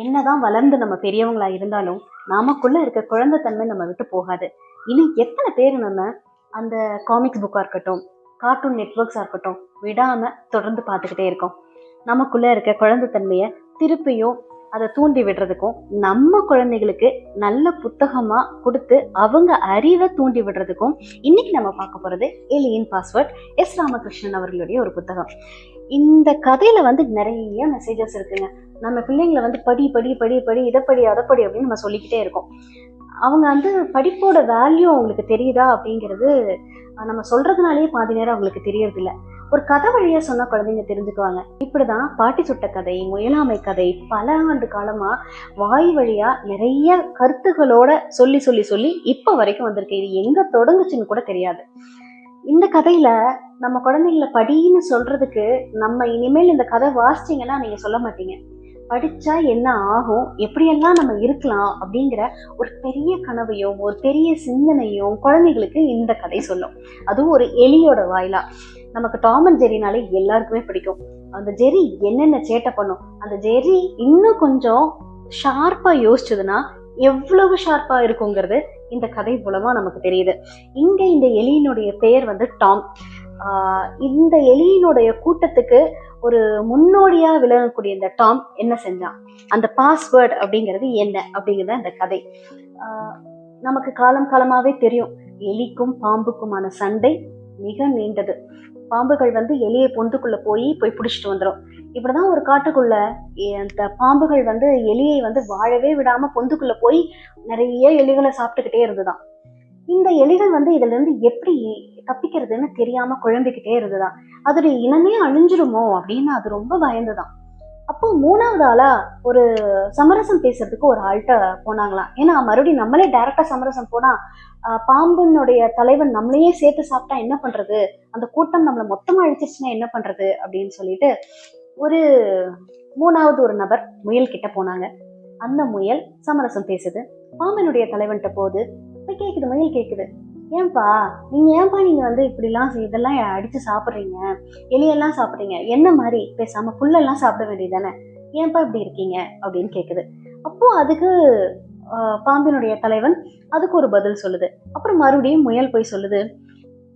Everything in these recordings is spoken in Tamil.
என்னதான் வளர்ந்து நம்ம பெரியவங்களா இருந்தாலும் நமக்குள்ள இருக்க குழந்தைத்தன்மை நம்ம விட்டு போகாது. இன்னும் எத்தனை பேர் நம்ம அந்த காமிக்ஸ் புக்காக இருக்கட்டும் கார்ட்டூன் நெட்ஒர்க்ஸாக இருக்கட்டும் விடாமல் தொடர்ந்து பார்த்துக்கிட்டே இருக்கோம். நமக்குள்ளே இருக்க குழந்தைத்தன்மையை திருப்பியும் அதை தூண்டி விடுறதுக்கும் நம்ம குழந்தைகளுக்கு நல்ல புத்தகமா கொடுத்து அவங்க அறிவை தூண்டி விடுறதுக்கும் இன்னைக்கு நம்ம பார்க்க போறது எலியின் பாஸ்வேர்ட் எஸ் ராமகிருஷ்ணன் அவர்களுடைய ஒரு புத்தகம். இந்த கதையில வந்து நிறைய மெசேஜஸ் இருக்குங்க. நம்ம பிள்ளைங்களை வந்து படி படி படி படி இதை படி அதை படி அப்படின்னு நம்ம சொல்லிக்கிட்டே இருக்கோம். அவங்க வந்து படிப்போட வேல்யூ அவங்களுக்கு தெரியுதா அப்படிங்கிறது நம்ம சொல்றதுனாலேயே பாதி நேரம் அவங்களுக்கு தெரியறதில்ல. ஒரு கதை வழியா சொன்ன குழந்தைங்க தெரிஞ்சுக்குவாங்க. இப்படிதான் பாட்டி சுட்ட கதை முயலாமை கதை பல ஆண்டு காலமா வாய் வழியா நிறைய கருத்துகளோட சொல்லி சொல்லி சொல்லி இப்ப வரைக்கும் வந்திருக்கு. இது எங்க தொடங்குச்சுன்னு கூட தெரியாது. இந்த கதையில நம்ம குழந்தைங்கள படின்னு சொல்றதுக்கு நம்ம இனிமேல் இந்த கதை வாசிச்சீங்கன்னா நீங்க சொல்ல மாட்டீங்க. படிச்சா என்ன ஆகும்? எப்படியெல்லாம் நம்ம இருக்கலாம்? அப்படிங்கிற ஒரு பெரிய கனவையும் ஒரு பெரிய சிந்தனையும் குழந்தைகளுக்கு இந்த கதை சொல்லும். அதுவும் ஒரு எலியோட வாயிலா. நமக்கு டாம் அண்ட் ஜெரினாலே எல்லாருக்குமே பிடிக்கும். அந்த ஜெரி என்னென்ன சேட்டை பண்ணும்? அந்த ஜெரி இன்னும் கொஞ்சம் ஷார்ப்பா யோசிச்சதுன்னா எவ்வளவு ஷார்ப்பா இருக்குங்கிறது இந்த கதை மூலமா நமக்கு தெரியுது. இங்க இந்த எலியினுடைய பெயர் வந்து டாம் ஆஹ் இந்த எலியினுடைய கூட்டத்துக்கு ஒரு முன்னோடியா விளங்கக்கூடிய இந்த டாம் என்ன செஞ்சான்? அந்த பாஸ்வேர்டு அப்படிங்கிறது என்ன? அப்படிங்கிறது அந்த கதை. நமக்கு காலம் காலமாவே தெரியும். எலிக்கும் பாம்புக்குமான சண்டை மிக நீண்டது. பாம்புகள் வந்து எலியை பொந்துக்குள்ள போய் போய் பிடிச்சிட்டு வந்துடும் இப்படிதான் ஒரு காட்டுக்குள்ள அந்த பாம்புகள் வந்து எலியை வந்து வாழவே விடாம பொந்துக்குள்ள போய் நிறைய எலிகளை சாப்பிட்டுக்கிட்டே இருந்துதான். இந்த எலிகள் வந்து இதுல இருந்து எப்படி தப்பிக்கிறதுன்னு தெரியாம குழம்பிக்கிட்டே இருந்துதான். அதோடைய இனமே அழிஞ்சிருமோ அப்படின்னு அது ரொம்ப பயந்துதான். அப்போ மூணாவது ஆளா ஒரு சமரசம் பேசுறதுக்கு ஒரு ஆள்கிட்ட போனாங்களாம். ஏன்னா மறுபடியும் நம்மளே டைரக்டா சமரசம் போனா பாம்பனுடைய தலைவன் நம்மளையே சேர்த்து சாப்பிட்டா என்ன பண்றது? அந்த கூட்டம் நம்மளை மொத்தமா அழிச்சிருச்சுன்னா என்ன பண்றது? அப்படின்னு சொல்லிட்டு ஒரு மூணாவது ஒரு நபர் முயல் கிட்ட போனாங்க. அந்த முயல் சமரசம் பேசுது. பாம்பனுடைய தலைவன்கிட்ட போகுது. இப்ப கேக்குது முயல் கேக்குது. ஏன்பா நீங்க ஏன்பா நீங்க வந்து இப்படிலாம் செய்- இதெல்லாம் அடிச்சு சாப்பிட்றீங்க? எலியெல்லாம் சாப்பிட்றீங்க. என்ன மாதிரி? பேசாம புல்லெல்லாம் சாப்பிட வேண்டியதானே ஏன்பா இப்படி இருக்கீங்க? அப்படின்னு கேட்குது அப்போ அதுக்கு பாம்பினுடைய தலைவன் அதுக்கு ஒரு பதில் சொல்லுது. அப்புறம் மறுபடியும் முயல் போய் சொல்லுது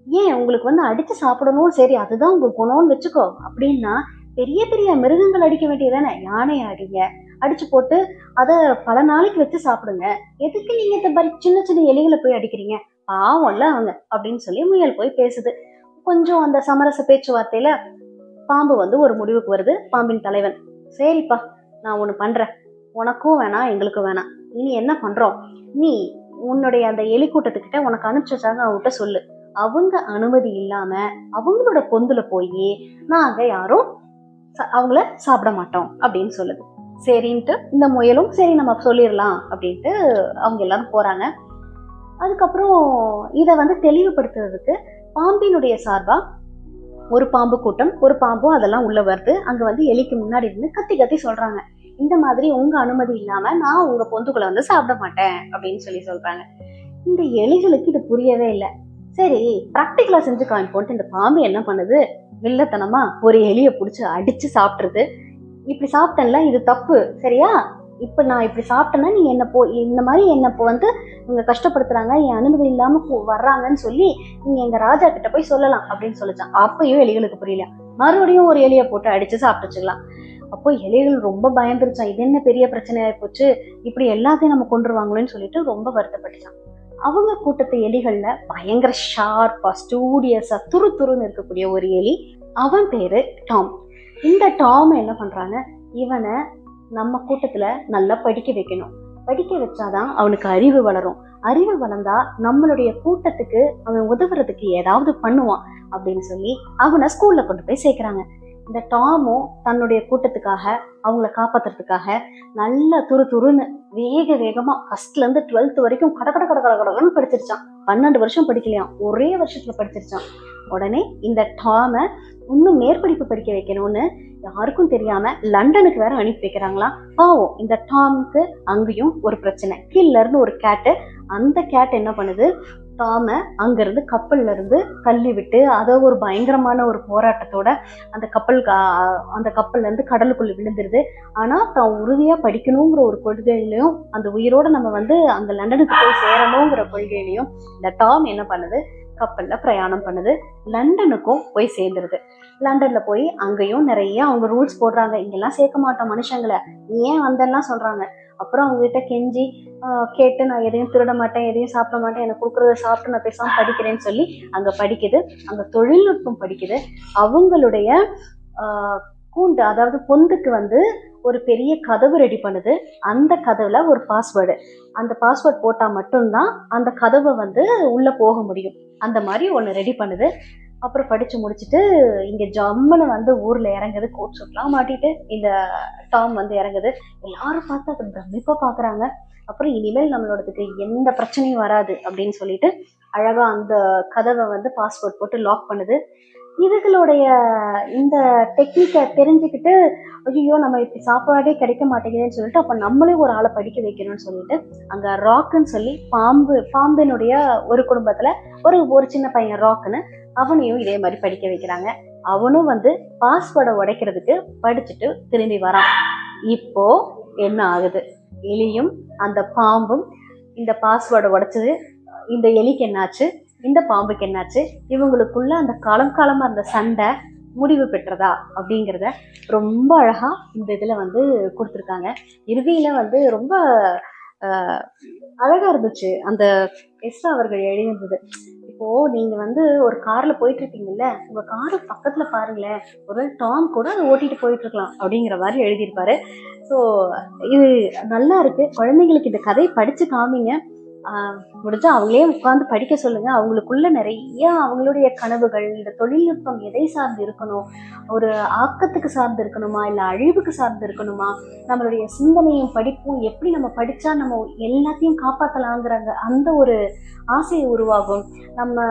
ஏன் உங்களுக்கு வந்து அடிச்சு சாப்பிடணும்? சரி அதுதான் உங்க குணம்னு வச்சுக்கோ. அப்படின்னா பெரிய பெரிய மிருகங்கள் அடிக்க வேண்டியதானே யானை அடிங்க. அடிச்சு போட்டு அதை பல நாளைக்கு வச்சு சாப்பிடுங்க. எதுக்கு நீங்க இந்த மாதிரி சின்ன சின்ன எலிகளை போய் அடிக்கிறீங்க? பாவம்ல அவங்க அப்படின்னு சொல்லி முயல் போய் பேசுது. கொஞ்சம் அந்த சமரச பேச்சுவார்த்தையில பாம்பு வந்து ஒரு முடிவுக்கு வருது பாம்பின் தலைவன். சரிப்பா நான் ஒன்று பண்றேன். உனக்கும் வேணாம் எங்களுக்கும் வேணாம். இனி என்ன பண்றோம்? நீ உன்னுடைய அந்த எலி கூட்டத்துக்கிட்ட உனக்கு அனுப்பிச்சு வச்சாங்க அவங்ககிட்ட சொல்லு. அவங்க அனுமதி இல்லாம அவங்களோட பொந்துல போய் நாங்க யாரும் ச- அவங்கள சாப்பிட மாட்டோம் அப்படின்னு சொல்லுது. சரின்ட்டு இந்த முயலும் சரி நம்ம சொல்லிடலாம் அப்படின்ட்டு அவங்க எல்லாரும் போறாங்க. அதுக்கப்புறம் இதை வந்து தெளிவுபடுத்துறதுக்கு பாம்பினுடைய சார்பாக ஒரு பாம்பு கூட்டம் ஒரு பாம்பும் அதெல்லாம் உள்ளே வருது. அங்கே வந்து எலிக்கு முன்னாடி இருந்து கத்தி கத்தி சொல்கிறாங்க இந்த மாதிரி உங்கள் அனுமதி இல்லாமல் நான் உங்கள் பொந்துக்குள்ள வந்து சாப்பிட மாட்டேன் அப்படின்னு சொல்லி சொல்கிறாங்க இந்த எலிகளுக்கு இது புரியவே இல்லை. சரி ப்ராக்டிக்கலாக செஞ்சு காமிப்போன்ட்டு இந்த பாம்பு என்ன பண்ணுது? வில்லத்தனமாக ஒரு எலியை பிடிச்சி அடித்து சாப்பிட்ருது இப்படி சாப்பிட்டேன்ல இது தப்பு சரியா? இப்போ நான் இப்படி சாப்பிட்டேன்னா நீ என்ன போ இந்த மாதிரி என்ன இப்போ வந்து இவங்க கஷ்டப்படுத்துறாங்க என் அனுமதி இல்லாமல் வர்றாங்கன்னு சொல்லி நீங்கள் எங்கள் ராஜா கிட்ட போய் சொல்லலாம் அப்படின்னு சொல்லிச்சான். அப்பயும் எலிகளுக்கு புரியல. மறுபடியும் ஒரு எலியை போட்டு அடித்து சாப்பிட்டுச்சுக்கலாம் அப்போ எலிகள் ரொம்ப பயந்துருச்சான். இது என்ன பெரிய பிரச்சனையாக போச்சு? இப்படி எல்லாத்தையும் நம்ம கொண்டுருவாங்களோன்னு சொல்லிட்டு ரொம்ப வருத்தப்பட்டுச்சான். அவங்க கூட்டத்து எலிகளில் பயங்கர ஷார்ப்பாக ஸ்டூடியஸாக துரு துருன்னு இருக்கக்கூடிய ஒரு எலி. அவன் பேரு டாம். இந்த டாம் என்ன பண்ணுறாங்க இவனை நம்ம கூட்டத்துல நல்லா படிக்க வைக்கணும். படிக்க வச்சாதான் அவனுக்கு அறிவு வளரும். அறிவு வளர்ந்தா நம்மளுடைய கூட்டத்துக்கு அவன் உதவுறதுக்கு ஏதாவது பண்ணுவான் அப்படின்னு சொல்லி அவனை ஸ்கூல்ல கொண்டு போய் சேர்க்கிறாங்க. இந்த டாமும் தன்னுடைய கூட்டத்துக்காக அவங்கள காப்பாத்துறதுக்காக நல்ல துரு துருன்னு வேக வேகமா ஃபர்ஸ்ட்ல இருந்து டுவெல்த் வரைக்கும் கட கட கட கட படிச்சிருச்சான். பன்னெண்டு வருஷம் படிக்கலையாம். ஒரே வருஷத்துல படிச்சிருச்சான். உடனே இந்த டாமை இன்னும் மேற்படிப்பு படிக்க வைக்கணும்னு யாருக்கும் தெரியாம லண்டனுக்கு வேற அனுப்பி வைக்கிறாங்களா? பாவம் இந்த டாம்க்கு அங்கேயும் ஒரு பிரச்சனை. கில்லர்னு ஒரு கேட்டு அந்த கேட் என்ன பண்ணுது? டாமை அங்கிருந்து கப்பல்ல இருந்து தள்ளி விட்டு அதை ஒரு பயங்கரமான ஒரு போராட்டத்தோட அந்த கப்பல் அந்த கப்பல்ல இருந்து கடலுக்குள்ள விழுந்துருது. ஆனா தான் உறுதியா படிக்கணுங்கிற ஒரு கொள்கையிலையும் அந்த உயிரோட நம்ம வந்து அந்த லண்டனுக்கு போய் சேரணுங்கிற கொள்கையிலையும் இந்த டாம் என்ன பண்ணுது? கப்பலில் பிரயாணம் பண்ணுது. லண்டனுக்கும் போய் சேர்ந்துருது. லண்டனில் போய் அங்கேயும் நிறைய அவங்க ரூல்ஸ் போடுறாங்க. இங்கெல்லாம் சேர்க்க மாட்டோம் மனுஷங்களை. நீ ஏன் வந்தெல்லாம் சொல்கிறாங்க அப்புறம் அவங்ககிட்ட கெஞ்சி கேட்டு நான் எதையும் திருட மாட்டேன் எதையும் சாப்பிட மாட்டேன். எனக்கு கொடுக்குறத சாப்பிட்டு நான் பேசாமல் படிக்கிறேன்னு சொல்லி அங்கே படிக்குது. அங்கே தொழில்நுட்பம் படிக்குது. அவங்களுடைய கூண்டு அதாவது பொந்துக்கு வந்து ஒரு பெரிய கதவு ரெடி பண்ணுது. அந்த கதவுல ஒரு பாஸ்வேர்டு அந்த பாஸ்வேர்ட் போட்டால் மட்டும்தான் அந்த கதவை வந்து உள்ளே போக முடியும். அந்த மாதிரி ஒன்று ரெடி பண்ணுது. அப்புறம் படித்து முடிச்சுட்டு இங்கே ஜம்முன்னு வந்து ஊரில் இறங்குது. கோட் சூட்லாம் மாட்டிட்டு இந்த டாம் வந்து இறங்குது. எல்லாரும் பார்த்து அதை பிரமிப்பாக பார்க்குறாங்க அப்புறம் இனிமேல் நம்மளோடதுக்கு எந்த பிரச்சனையும் வராது அப்படின்னு சொல்லிட்டு அழகாக அந்த கதவை வந்து பாஸ்வேர்ட் போட்டு லாக் பண்ணுது. இதுகளுடைய இந்த டெக்னிக்கை தெரிஞ்சுக்கிட்டு ஐயோ நம்ம இப்படி சாப்பாடே கிடைக்க மாட்டேங்குதுன்னு சொல்லிட்டு அப்போ நம்மளே ஒரு ஆளை படிக்க வைக்கணும்னு சொல்லிட்டு அங்கே ராக்குன்னு சொல்லி பாம்பு பாம்பினுடைய ஒரு குடும்பத்தில் ஒரு ஒரு சின்ன பையன் ராக்குன்னு அவனையும் இதே மாதிரி படிக்க வைக்கிறாங்க. அவனும் வந்து பாஸ்வேர்டை உடைக்கிறதுக்கு படிச்சுட்டு திரும்பி வரான். இப்போ என்ன ஆகுது? எலியும் அந்த பாம்பும் இந்த பாஸ்வேர்டை உடைச்சது. இந்த எலிக்கு என்னாச்சு? இந்த பாம்புக்கு என்னாச்சு? இவங்களுக்குள்ள அந்த காலம் காலமா இருந்த சண்டை முடிவு பெற்றதா அப்படிங்கிறத ரொம்ப அழகா இந்த இதில் வந்து கொடுத்துருக்காங்க. இறுதியில வந்து ரொம்ப அழகாக அழகா இருந்துச்சு. அந்த எஸ் அவர்கள் எழுதியிருந்தது. இப்போ நீங்க வந்து ஒரு கார்ல போயிட்டு இருக்கீங்கல்ல உங்க காரு பக்கத்துல பாருங்களேன் ஒரு டாம் கூட அதை ஓட்டிட்டு போயிட்டு இருக்கலாம் அப்படிங்கிற மாதிரி எழுதியிருப்பாரு. ஸோ இது நல்லா இருக்கு. குழந்தைங்களுக்கு இந்த கதையை படிச்சு காமிங்க. முடிஞ்சா அவங்களே உட்காந்து படிக்க சொல்லுங்க. அவங்களுக்குள்ள நிறைய அவங்களுடைய கனவுகள் இந்த தொழில்நுட்பம் எதை சார்ந்து இருக்கணும்? ஒரு ஆக்கத்துக்கு சார்ந்து இருக்கணுமா? இல்லை அழிவுக்கு சார்ந்து இருக்கணுமா? நம்மளுடைய சிந்தனையும் படிப்பும் எப்படி நம்ம படிச்சா நம்ம எல்லாத்தையும் காப்பாற்றலாங்கிறாங்க அந்த ஒரு ஆசை உருவாகும். நம்ம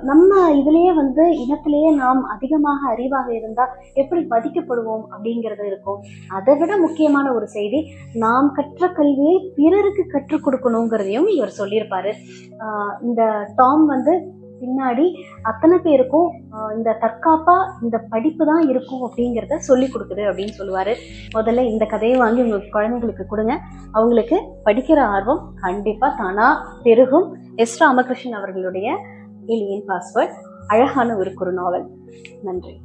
நம்ம இதுலயே வந்து இனத்திலேயே நாம் அதிகமாக அறிவாக இருந்தா எப்படி மதிக்கப்படுவோம் அப்படிங்கிறது இருக்கும். அதை விட முக்கியமான ஒரு செய்தி நாம் கற்ற கல்வியை பிறருக்கு கற்றுக் கொடுக்கணுங்கிறதையும் இவர் சொல்லியிருப்பார். ஆஹ் இந்த டாம் வந்து பின்னாடி அத்தனை பேருக்கும் இந்த தற்காப்பா இந்த படிப்பு தான் இருக்கும் அப்படிங்கிறத சொல்லி கொடுக்குது அப்படின்னு சொல்லுவாரு. முதல்ல இந்த கதையை வாங்கி உங்க குழந்தைங்களுக்கு கொடுங்க. அவங்களுக்கு படிக்கிற ஆர்வம் கண்டிப்பா தானா பெருகும். எஸ் ராமகிருஷ்ணன் அவர்களுடைய எலியின் பாஸ்வேர்ட் அழகான ஒரு குறு நாவல் நன்றி.